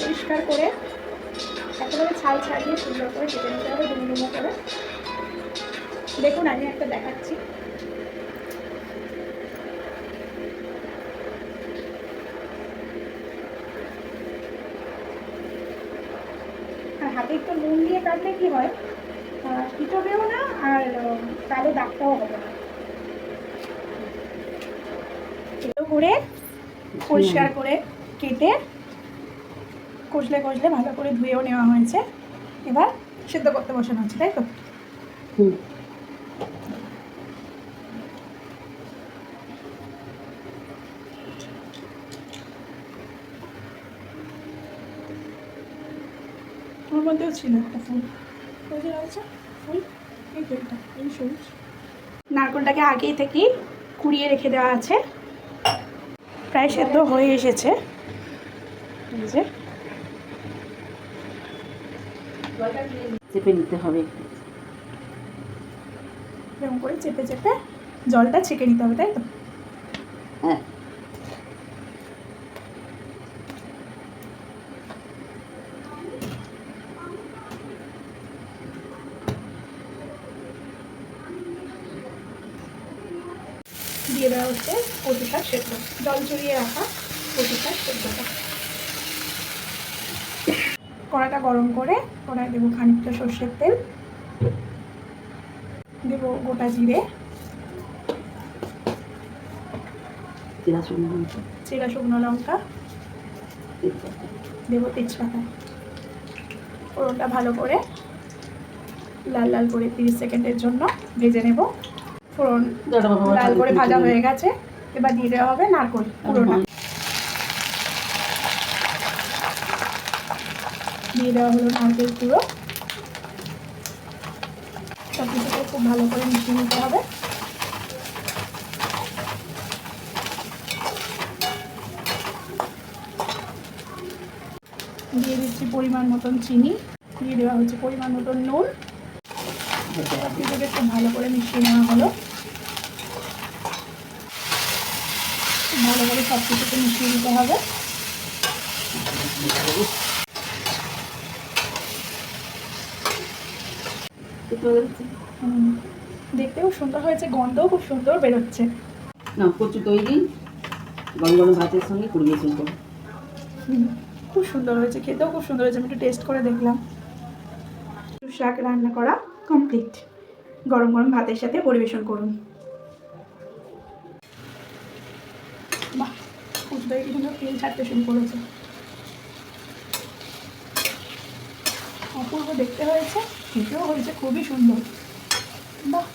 পরিষ্কার করে একেবারে ছাল ছাড়িয়ে সুন্দর করে কেটে নিতে হবে ডুমো ডুমো করে। দেখুন আমি একটা দেখাচ্ছি। আর হাতে একটু নুন দিয়ে কাটলে কি হয়? পিটোবেও না আর কালো দাগটাও হবে না। করে পরিষ্কার করে কেটে কষলে কষলে ভালো করে ধুয়েও নেওয়া হয়েছে। এবার সেদ্ধ করতে বসানো হচ্ছে তাই তো? হুম। ওর মধ্যেও ছিল একটা ফুল। ওই যে রয়েছে ফুল এই এটা এই সবুজ। নারকলটাকে আগেই থেকেই কুড়িয়ে রেখে দেওয়া আছে। প্রায় সেদ্ধ হয়ে এসেছে। এই যে চেপে নিতে হবে। এরকম করে চেপে চেপে জলটা ছেঁকে নিতে হবে তাই তো? হ্যাঁ। দিয়ে দেওয়া হচ্ছে কচু শাক সেদ্ধ। জল চড়িয়ে রাখা কচু শাক সেদ্ধটা। কড়াটা গরম করে কড়ায় দেবো খানিকটা সর্ষের তেল। দেবো গোটা জিরে। চিরা শুকনো লঙ্কা। চেরা শুকনো লঙ্কা। দেবো তেজপাতা। ফোড়নটা ভালো করে লাল লাল করে তিরিশ সেকেন্ডের জন্য ভেজে নেব। ফোড়ন লাল করে ভাজা হয়ে গেছে। এবার দিয়ে দেওয়া হবে নারকল। পুরোটা। দিয়ে দেওয়া হলো নারকেল পুরো। সব কিছুকে খুব ভালো করে মিশিয়ে নিতে হবে। দিয়ে দিচ্ছি পরিমাণ মতন চিনি। দিয়ে দেওয়া হচ্ছে পরিমাণ মতন নুন। সব কিছুকে খুব ভালো করে মিশিয়ে নেওয়া হলো। ভালো করে সব কিছুকে মিশিয়ে দিতে হবে। দেখতেও সুন্দর হয়েছে গন্ধও খুব সুন্দর বেরোচ্ছে। না কচু তৈরি গরম গরম ভাতের সঙ্গে পরিবেশন করো হুম, খুব সুন্দর হয়েছে খেতেও খুব সুন্দর হয়েছে আমি একটু টেস্ট করে দেখলাম। শাক রান্না করা কমপ্লিট গরম গরম ভাতের সাথে পরিবেশন করুন। বাহ কুচুটাই কি সুন্দর তেল ছাড়তে শুরু করেছে। অপূর্ব দেখতে হয়েছে খেতেও হয়েছে খুবই সুন্দর। বাহ!